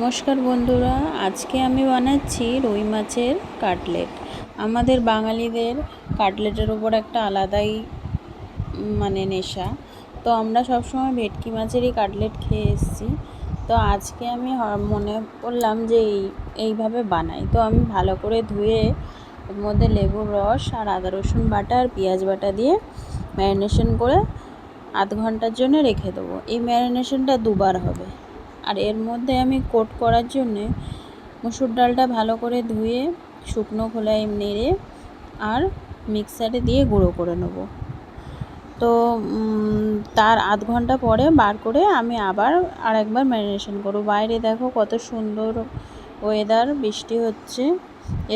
নমস্কার বন্ধুরা, আজকে আমি বানাচ্ছি রুই মাছের কাটলেট। আমাদের বাঙালিদের কাটলেটের ওপর একটা আলাদাই মানে নেশা। তো আমরা সবসময় ভেটকি মাছেরই কাটলেট খেয়ে এসেছি। তো আজকে আমি মনে করলাম যে এই, এইভাবে বানাই। তো আমি ভালো করে ধুয়ে এর মধ্যে লেবুর রস আর আদা রসুন বাটা আর পেঁয়াজ বাটা দিয়ে ম্যারিনেশন করে আধ ঘণ্টার জন্য রেখে দেবো। এই ম্যারিনেশনটা দুবার হবে। আর এর মধ্যে আমি কোট করার জন্যে মুসুর ডালটা ভালো করে ধুয়ে, শুকনো খোলায় নেড়ে আর মিক্সারে দিয়ে গুঁড়ো করে নেব। তো তার আধ ঘণ্টা পরে বার করে আমি আবার আরেকবার ম্যারিনেশন করব। বাইরে দেখো কত সুন্দর ওয়েদার, বৃষ্টি হচ্ছে।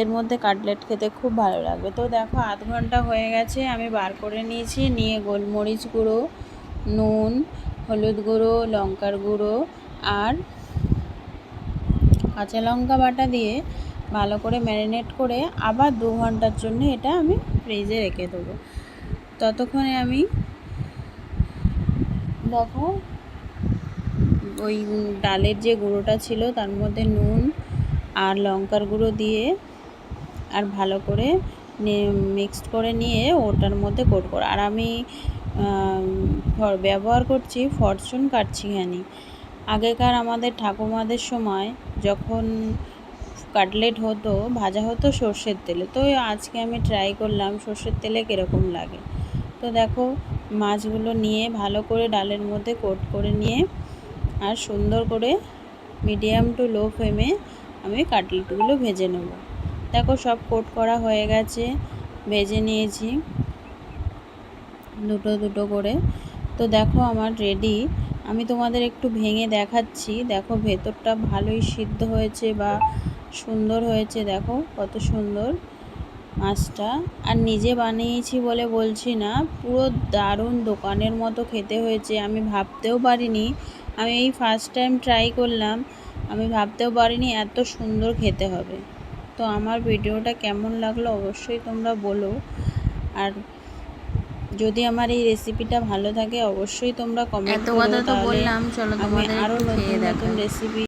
এর মধ্যে কাটলেট খেতে খুব ভালো লাগবে। তো দেখো আধ ঘণ্টা হয়ে গেছে, আমি বার করে নিয়েছি। নিয়ে গোলমরিচ গুঁড়ো, নুন, হলুদ গুঁড়ো, লঙ্কার গুঁড়ো আর কাঁচা লঙ্কা বাটা দিয়ে ভালো করে ম্যারিনেট করে আবার দু ঘণ্টার জন্য এটা আমি ফ্রিজে রেখে দেবো। ততক্ষণে আমি দেখো, ওই ডালের যে গুঁড়োটা ছিল তার মধ্যে নুন আর লঙ্কার গুঁড়ো দিয়ে আর ভালো করে মিক্সড করে নিয়ে ওটার মধ্যে কোট করো। আর আমি ব্যবহার করছি ফরচুন কাটছি কাটছিঘানি আগেকার আমাদের ঠাকুমাদের সময় যখন কাটলেট হতো, ভাজা হতো সর্ষের তেলে। তো আজকে আমি ট্রাই করলাম সর্ষের তেলে কীরকম লাগে। তো দেখো, মাছগুলো নিয়ে ভালো করে ডালের মধ্যে কোট করে নিয়ে আর সুন্দর করে মিডিয়াম টু লো ফ্লেমে আমি কাটলেটগুলো ভেজে নেব। দেখো, সব কোট করা হয়ে গেছে, ভেজে নিয়েছি দুটো দুটো করে। তো দেখো, আমার রেডি আমি তোমাদের একটু ভেঙে দেখাচ্ছি। দেখো, ভেতরটা ভালোই সিদ্ধ হয়েছে বা সুন্দর হয়েছে। দেখো, কত সুন্দর মাছটা। আর নিজে বানিয়েছি বলে বলছি না, পুরো দারুণ দোকানের মতো খেতে হয়েছে। আমি ভাবতেও পারিনি, আমি এই ফার্স্ট টাইম ট্রাই করলাম, আমি ভাবতেও পারিনি এত সুন্দর খেতে হবে। তো আমার ভিডিওটা কেমন লাগল অবশ্যই তোমরা বলো। আর যদি আমার এই রেসিপিটা ভালো থাকে অবশ্যই তোমরা কমেন্ট এত করো কথা তো বললাম চলো তোমাদের আরও একটু নতুন নতুন রেসিপি